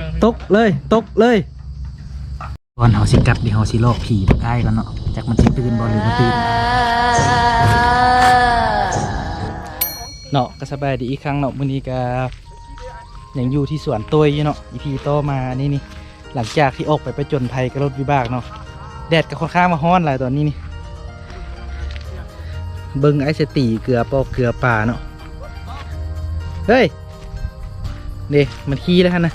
บื้องตกเลยตกเลยก่อนเฮาสิกัดเดี๋ยวเฮาสิลอกผีบักอ้ายกันเนาะจากมันสิตื่นบ่หรือบ่ตื่นเนาะก็สบายดีอีกครั้งเนาะมื้อนี้ก็ยังอยู่ที่สวนตัวอยู่เนาะอีพีต่อมานี่นี่หลังจากที่ออกไปประจนภัยกับรถวิบากเนาะแดดก็ค่อนข้างมาฮ้อนหลายตอนนี้นี่เบิ่งไอ้สตีเกลือปอกเกลือป่าเนาะเฮ้ยเด้มันขี้แล้วฮะนะ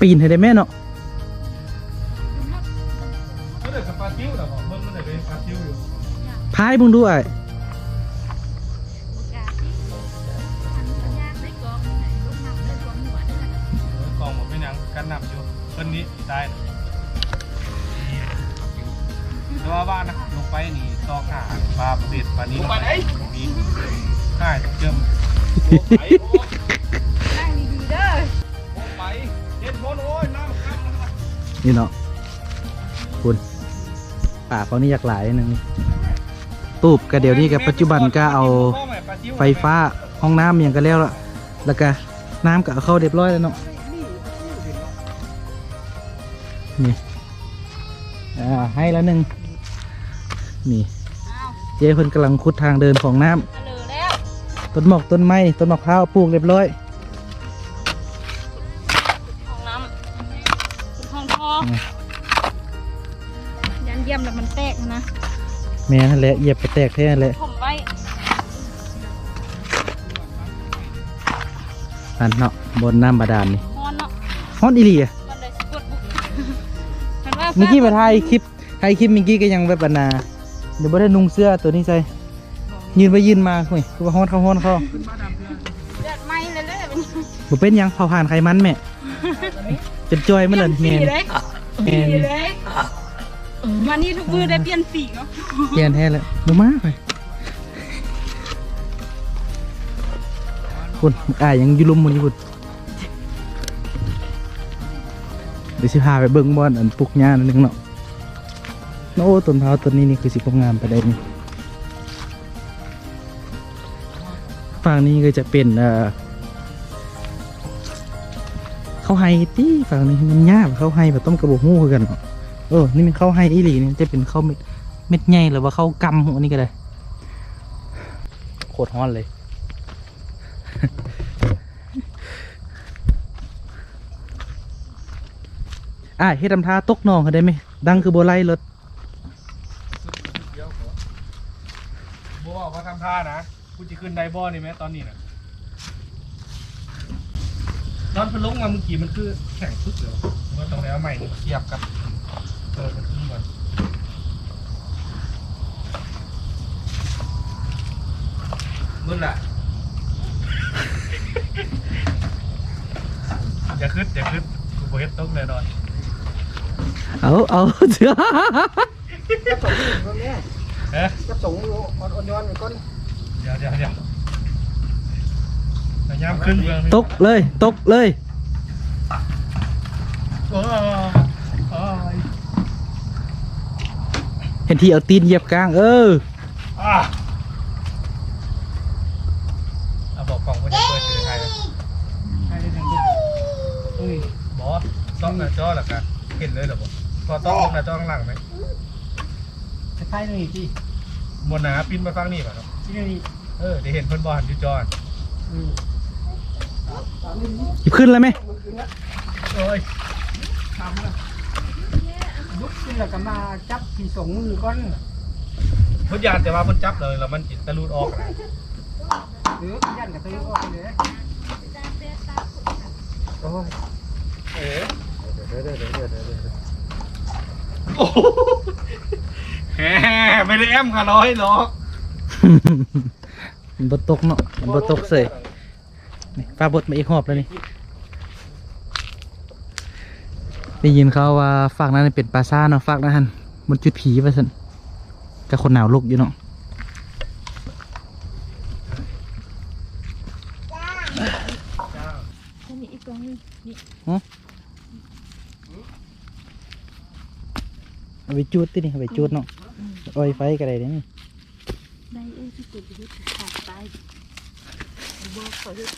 ปีนให้ได้แม่เนาะเมื่อไหร่กับปลาซิวเหรอบอกเมื่อไหร่เป็นปลาซิวอยู่พายมึงดูไอ้กองหมดไม่ยังกันนำอยู่เพิ่นนี้ได้นะแต่ว่าบ้านนะลงไปนี่ตอกหาปลาเบ็ดปลานี้ลงไปไหนมีใช่เจิม นี่เนาะคุณป่าเขานี่อยากหลายนึงตูบก็เดี๋ยวนี้กับปัจจุบันก็เอาไฟฟ้าห้องน้ำอย่างก็แล้วละแล้วก็น้ำก็เอาเข้าเรียบร้อยแล้วเนาะนี่อ่าให้แล้วหนึ่งนี่เจ๊เพิ่นกำลังขุดทางเดินของน้ำต้นหมอกต้นไม้ต้นมะพร้าวปลูกเรียบร้อย ยันเยี่ยมแล้วมันแตกนะแม่นั่นแหละเหยียบไปแตกแท้นั่นแหละผมไว้นั่นเนาะบนน้ำบาดาลนี่ฮอนเนาะฮอตอีหลีอะมันเลยสะกดบุกมันว่าเมื่อกี้มาถ่ายคลิปถ่ายคลิปเมื่อกี้ก็ยังแบบบรรณาเดี๋ยวบ่ได้นุ่งเสื้อตัวนี้ใส่ยืนไปยืนมาเฮ้ยคือว่าฮ้อนเข้าฮ้อนเข้าเลือดไหม้เลยเลยเป็นบ่เป็นหยังเผาผ่านไขมันแม่ จนจอยมาเลยเปแม่ลี่ยนนสีเลยแม่นเปลี่ยนเลยมานี่ทุกมือได้เปลี่ยนสีเนาะเปลี่ยนแท้แล้วบ่มาไปคุณอ้ายยังอยู่ลุมมันอยู่พุ่นเดี๋ยวสิพาไปเบิ่งบ่อนอันปลูกหญ้านั่นนึงเนาะโอ้ต้นเท้าวต้นนี้นี่คือสิบ่งามไปได้นี่ฝั่งนี้ก็จะเป็นเอ่อ ข้าวไฮตี้ฝั่งนี้มันยากข้าวไฮแบบต้มกระบอกหูคือกันเออ นี่มันข้าวไฮอีหลีนี่จะเป็นข้าวเม็ดเม็ดใหญ่หรือว่าข้าวกำอันนี้ก็ได้โคตรฮ้อนเลย อะเฮ็ดทำท่าตกนองเขาได้ไหม ดังคือโบไล่รถเดี๋ยวขอบัวบอกว่าทำท่านะกูจะขึ้นไดบอนี่ไหมตอนนี้นะ อนเพนลงมาเมื่อกี้มันคือแข็งสุดเลยมันต้องแล้วใหม่นี่มาเทียบกับเออมันขึ้นก่อนมึนละอย่าขึ้นอย่าขึ้นกูบ่เฮ็ดตกแน่นอนเอาเอาเสือก็ส่งที่คนนี้เอ๊ะก็ส่งอ่อนย้อนไปก่อนเดี๋ยวเดี๋ยวเดี๋ยวพ ยายามขึ้นเมืองตกเลย ตกเลยเออเออเห็นที่เอาตีนเหยียบกลาง เอออะเอาบอกกล่องว่าจะเปิดถือใครใครได้ทางลูกอุ้ยบอสต้องหน้าจอหรอกันเห็นเลยเหรอบอสพอต้องลงหน้าจอข้างหลังไหมจะใช่หน่อยที่บนหนาปิ้นมาฟังนี่ป่ะครับที่นี่เออเดี๋ยวเห็นเพิ่นบอลอยู่จออืม หยิบขึ้นแล้วไหมโอ้ยทำนะลุกขึ้นแล้วก็มาจับที่ส่งมือก่อนเพิ่นยานแต่ว่าเพิ่นจับเลยแล้วมันจิตตะลุดออกหรือยันกับตัวออกเลยโอ้ยเอ๋เดี๋ยวเดี๋ยวเดี๋ยวเดี๋ยวเดี๋ยวเดี๋ยวโอ้โหแหมไม่ได้แอมค่ะร้อยหรอกมันบตกเนาะมันบตกเสย นี่ฟ้าบดมาอีกหอบแล้วนี่ได้ยินเขาว่าฝากนั้นเป็นปลาซ่าเนาะฝากนั้นมันจุดผีไปสันกับคนหนาวลุกอยู่เนาะนี่อีกตรงนี้นี่เอาไปจูดตินี่เอาไปจูดเนาะเอ้อยไฟก็ได้เด้นี่ได้เอ้ยที่เกิดอยู่ที่ขาดตายบอกเขาอยู่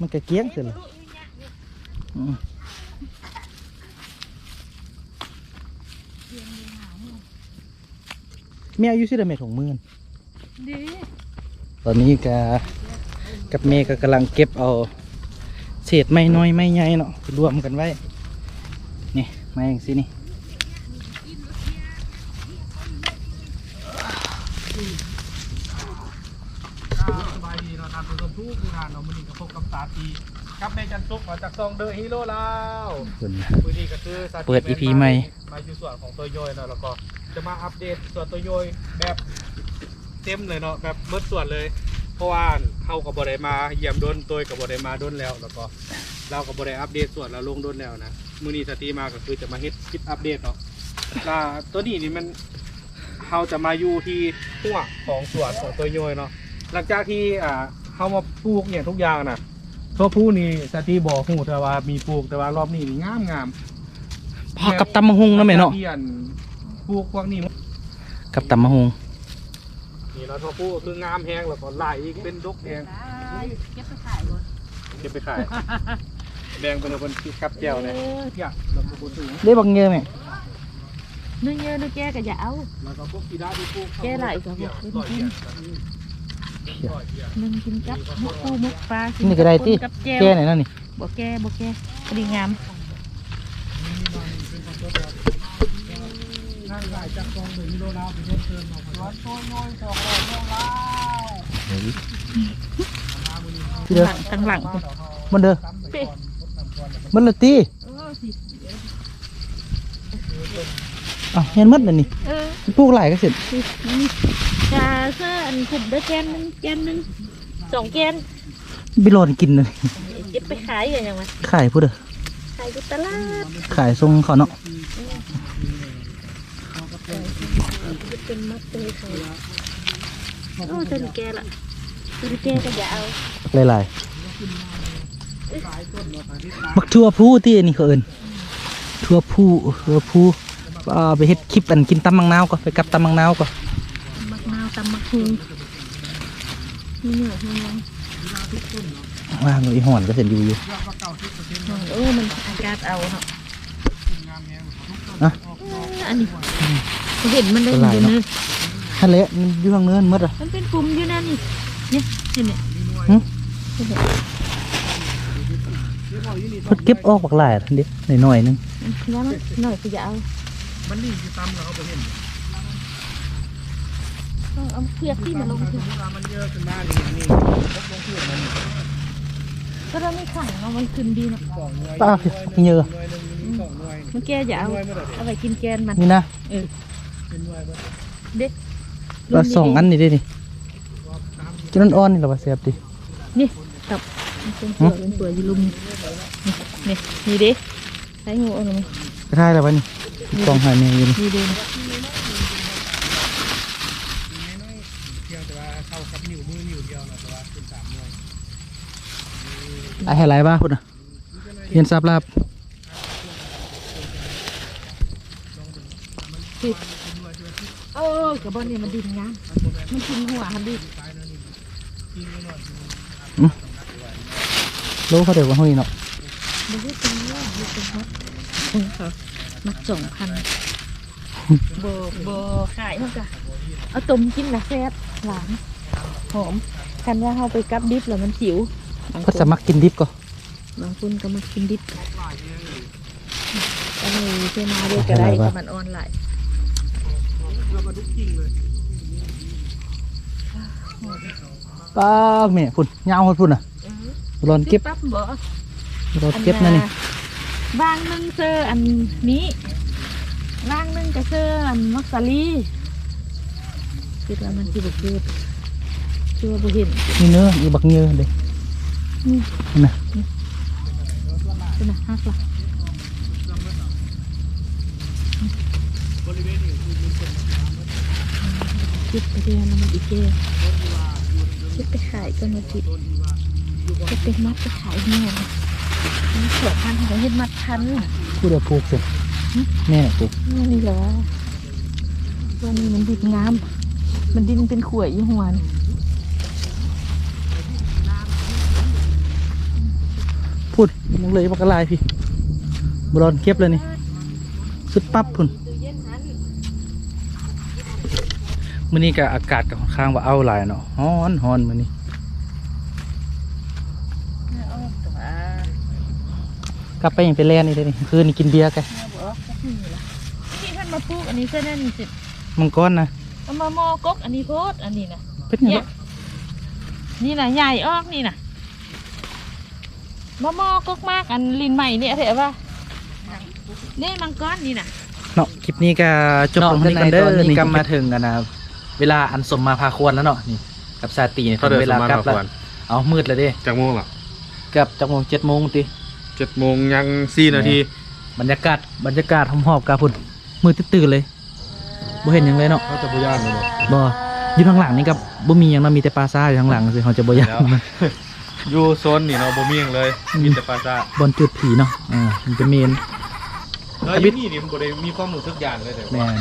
มันก็เกี้ยงเสร็จแล้วอืมแม่อายุสิได้เม็ดของมือนดีตอนนี้ก็กับเมย์ก็กำลังเก็บเอาเศษไม้น้อยไม้ใหญ่เนาะไปรวมกันไว้ นี่ไม้อย่างสินี่ สบายดีเนาะทานผู้ชมทุกท่านเนาะมื้อนี้ก็พบกับสาธีกับแม่จันทุกมาจากซองเดอะฮีโร่ลาวคุณมื้อนี้ก็คือสาธิตเปิด EP ใหม่ มาอยู่ส่วนของตัวย่อยเนาะแล้วก็จะมาอัปเดตส่วนตัวย่อยแบบเต็มเลยเนาะแบบเบิดส่วนเลย เพราะว่าเฮากับบได้มาเยี่ยมโดนตัวกับบได้มาโดนแล้ว แล้วก็เรากับบได้อัปเดตส่วนเราลงโดนแล้วนะมื้อนี้สตีมาก็คือจะมาเฮ็ดคลิปอัปเดตเนาะอ่าตัวนี้นี่มันเฮาจะมาอยู่ที่หัวของสวนของตัวย่อยเนาะ หลังจากที่อ่าเฮามาปลูกเนี่ยทุกอย่างน่ะทั่วผู้นี่สตีบอกฮู้แต่ว่ามีปลูกแต่ว่ารอบนี้นี่งามงามพอกับตำมะฮุงเนาะแม่เนาะที่อันปลูกพวกนี้กับตำมะฮุงนี่เราะทั่วผู้คืองามแฮงแล้วก็ไหลอีกเป็นดกแฮงเก็บไปขายก่อนเก็บไปขายแบ่งเป็นคนที่ขับแก้วเนี่ยอยากเราปลูกสูงได้บังเยอะไหมนึกเยอะนึกแก่ก็อย่าเอาแล้วก็พวกกีฬาที่ปลูกแก้ไหลกับพวก นึ่งกินกับมุกปูมุกปลานี่ก็ได้ที่กับแก้วแก่ไหนนั่นนี่บ่แก่บ่แก่พอดีงามนั่งไหลจากกองหนึ่งกิโลแล้วไปเดินเติมมาร้อนโต้ยน้อยสองร้อยโลแล้วที่เด้อหลังข้างหลังมันเด้อเป๊ะมันละตีเออสิอะเห็นมัดเลยนี่เออปลูกหลายก็เสร็จ นี่ กาเสื้ออันขุดเด้อแกนหนึงแกนหนึงสองแกนบิโลนกินเลยเก็บไปขายอย่างยังไงขายพูดเด้อขายที่ตลาดขายทรงเขาเนาะเป็นมัดเลยขายโอ้ตัวนี้แก่ละตัวนี้แก่ก็อย่าเอาหลายๆมักทั่วผู้ที่อันนี้เขาเอินทั่วผู้ทั่วผู้เอาไปเฮ็ดคลิปอันกินตำมังนาวก็ไปกับตำมังนาวก็มักนาวตำมักฮุงนี่เหนื่อยเหนื่อยว่างอีหอนก็เสร็จอยู่อยู่เออมันอากาศเอาเนาะอะอันนี้เห็นมันได้อยู่เนื้อทะเลมันอยู่ทางเนินหมดอะมันเป็นปุ่มอยู่นั่นนี่เนี่ยเห็นไหมหึเห็นไหมเพิ่นเก็บออกบักหลายทันเดียวหน่อยๆนึงแล้วมันหน่อยก็อย่าเอามันนี่คือตำแล้วเขาไปเห็น ต้องเอาเพียกที่มาลงถึงเวลามันเยอะขึ้นมานี่นี่พบลงเพื่อนมันก็เราไม่ขังเนาะมันขึ้นดีเนาะสองหน่วยป้าเยอะหน่วยหนึ่งมีสองหน่วยมันแกอย่าเอาเอาไปกินแกนมันนี่นะเออเป็นหน่วยบ่เด็กว่าสองอันนี่ได้นี่จะนั่นอ่อนนี่เหรอวะเสียบดินี่กับมันเป็นตัวเป็นตัวอยูลุมนี่นี่นี่เด็กใช้งูเอาหน่อยกระทายแล้ววะนี่กองหายแมงอยู่นี่นี่เด็ก เดียวแต่ว่าเข้ากับนิ้วมือนิ้วเดียวนะแต่ว่าเป็นสามหน่วย ไอ้ให้หลายบ้าพุ่นอะเฮียนซับลาบเออกับบอลนี่มันดินงามมันกินหัวมันดิรู้เขาเดี๋ยวว่าห้อยเนาะมันก็เป็นเรื่องมันเป็นมัดเขามัดสองพันโบโบขายเท่ากันเอาต้มกินนะแซ่บหวานหอมกันว่าเขาไปกับดิบแล้วมันหิว บางคก็นจะมักกินดิบก็บางคนก็มากินดิบก็เลยเชื่อมาด้วยก็ได้กับมันออนไลน์ป้าแม่พุ่นยาวหมดพุ่นอะรอนเก็บปั๊บบ่รอนเก็บนั่นนี่บางหนึงเซอร์อันนี้บางหนึงก็เซอร์อันมักซาลีคือว่ามันสิบ่เกิดคือว่าบ่เห็นนี่เนื้ออีบักเนื้อเด้นี่ นะเป็นะฮักละเก็บไปเดือนมันอีเก้เก็บไปขายก็มาสิเก็บเป็นมัดไปขายแม่มันเสือพันของเฮ็ดมัดพันพูดเดี๋ยวปลูกสิแม่น่ะปลูกนี่เหรอตัวนี้มันดินงาม มันดินเป็นขวยยู่หัวน พูดมึงเลยมากระลายพี่บรอนเก็บเลยนี่สุดปั๊บพุ่นมื้อนี้ก็อากาศก็ค่อนข้างว่าเอาหลายเนาะฮ้อนฮ้อนมื้อนี้กลับไปยังไปแล่นนี่เลยนี่คืนนี้กินเบียร์กันที่ท่านมาปลูกอันนี้เส้นนั่นนี่สิมังกรนะเอามามอกกอันนี้โพดอันนี้นะเป็นไงเนี่วะยนี่นะใหญ่ออกนี่นะ มามอกกมากอันลินใหม่เนี่ยเถอะว่าเนี่ยมังกรนี่นะเนาะคลิปนี้ก็จบตรงนี้กันเด้อนี่ก็มาถึงกันนะเวลาอันสมมาพาควรแล้วเนาะนี่กับซาตีนี่เขาเดินเวสลามากลับพาแล้วควรเอามืดแล้วเด้จากโมงหรอเกือบจักโมงเจ็ดโมงติเจ็ดโมงยังสี่นาทีบรรยากาศบรรยากาศหอมๆกาพุ่นมืดตื่นๆเลยบ่เห็นหยังเลยเนาะเขาจะพูย่านเลยบ่บ่อยู่ข้างหลังนี่กับบ่มีหยังเนาะมีแต่ปลาซ่าอยู่ข้างหลังสิเขาจะบ่อยากแล้ว อยู่โซนนี่เนาะบ่มีหยังเลยมีแต่ปลาซ่าบนจุดผีเนาะอ่ามันจะเมนแล้วอยู่นี่นี่มันบ่ได้มีความรู้สึกยานเลยแต่แม่ว่าน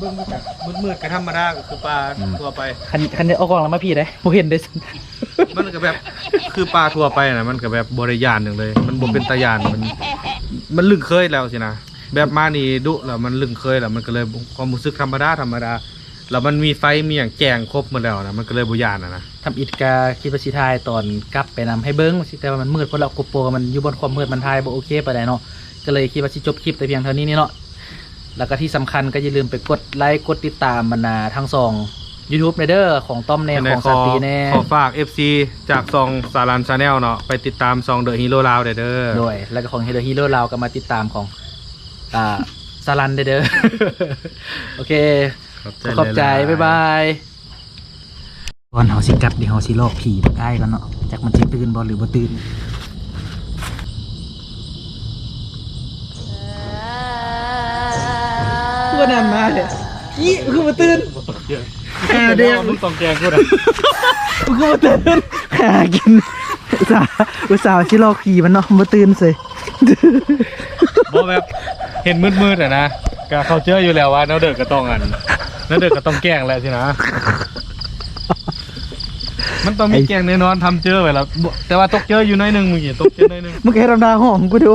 เบิ่งมันก็มืดๆก็ธรรมดาก็คือปลาอืมทั่วไป คันคันได้ออกกล้องแล้วมาพี่ได้บ่เห็นได้สิมันก็แบบคือปลาทั่วไปนะมันก็แบบบริยานหนึ่งเลย มันบ่เป็นตายานมัน มันลึงเคยแล้วสินะแบบมานี่ดุแล้วมันลึงเคยแล้วมันก็เลยความรู้สึกธรรมดาธรรมดา แล้วมันมีไฟมีอย่างแจงครบหมดแล้วนะมันก็เลยบ่ยานนะนะทำอิดกาคิดว่าสิทายตอนกลับไปนำให้เบิ้งสิแต่ว่ามันมืดเพราะเราโกโปรมันอยู่บนความมืดมันทายบ่โอเคไปได้เนาะก็เลยคิดว่าสิจบคลิปแต่เพียงเท่านี้นี่เนาะแล้วก็ที่สำคัญก็อย่าลืมไปกดไลค์กดติดตามบรรณาทั้งสอง YouTube ในเด้อของต้อมแน่ของขสอตรีแน่ขอฝาก FC จากซองสารันชาแนลเนาะไปติดตามซองเดอะฮีโร่ลาวเด้อด้วยแล้วก็ของ Hero Hero เราก็มาติดตามของอ่าสารันเด้อโอเค ขอบใจบ๊ายบายก่อนเฮาสิกลับเดี๋ยวเฮาสิลอกผีบักอ้ายก่อนเนาะจากมันสิตื่นบ่หรือบ่ตื่นตัวนั้นมาเลยยี่คือบ่ตื่นแค่เดียวมึงต้องแกงกูนะคือบ่ตื่นหากินอุตส่าห์อุตส่าห์สิลอกผีมันเนาะบ่ตื่นเสยบ่แบบเห็นมืดๆอะนะก็เขาเจออยู่แล้วว่าเนาเด็กก็ต้องอัน เนาเด็กก็ต้องแกล้งแหละสินะ มันต้องมีแกล้งแน่นอนทำเจอไว้แล้วบ่แต่ว่าตกเจออยู่หน้อยหนึงมึงอย่าตกเจอหน้อยหนึง มึงแค่ทำหน้าหอมกูดู